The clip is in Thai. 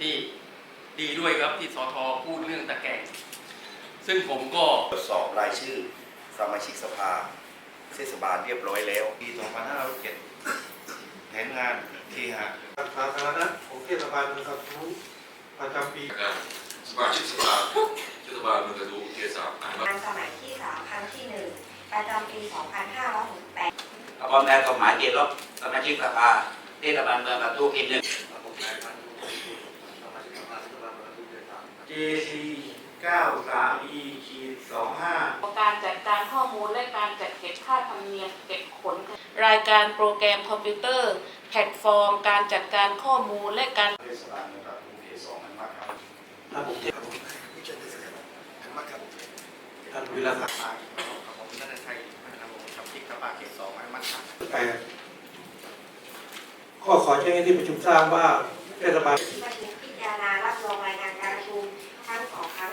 ที่ดีด้วยครับที่สทพูดเรื่องตะแกรงซึ่งผมก็ตรวจสอบรายชื่อสมาชิกสภาเทศบาลเรียบร้อยแล้วปี 2507แผนงานที่หาสาธารณะของเทศบาลเมืองกระทู้ประจำปีสมาชิกสภาเทศบาลเมืองกระดูเขตสามอ่านว่างานสมัยที่3ครั้งที่1ประจำปี 2568พร้อมแล้วก็หมายเกียรติรบสมาชิกสภา เทศบาลเมืองกระทู้เขตหนึ่ง JC 93 E ขีด25 การจัดการข้อมูลและการจัดเก็บค่าธรรมเนียมเก็บขน รายการโปรแกรมคอมพิวเตอร์ แพลตฟอร์ม การจัดการข้อมูลและการ เทศบาลนะครับภูเก็ตสองมันมากครับท่านผมเทพท่านวิรศักดิ์ครับผมนันชัยนะครับผมกับที่กระบะเขตสองอนุมัติครับ แปด ก็ขอแจ้งให้ที่ประชุมทราบว่าเทศบาล ที่ปรพิจารณารับรองรายงานการประชุมทั้งสองครั้ง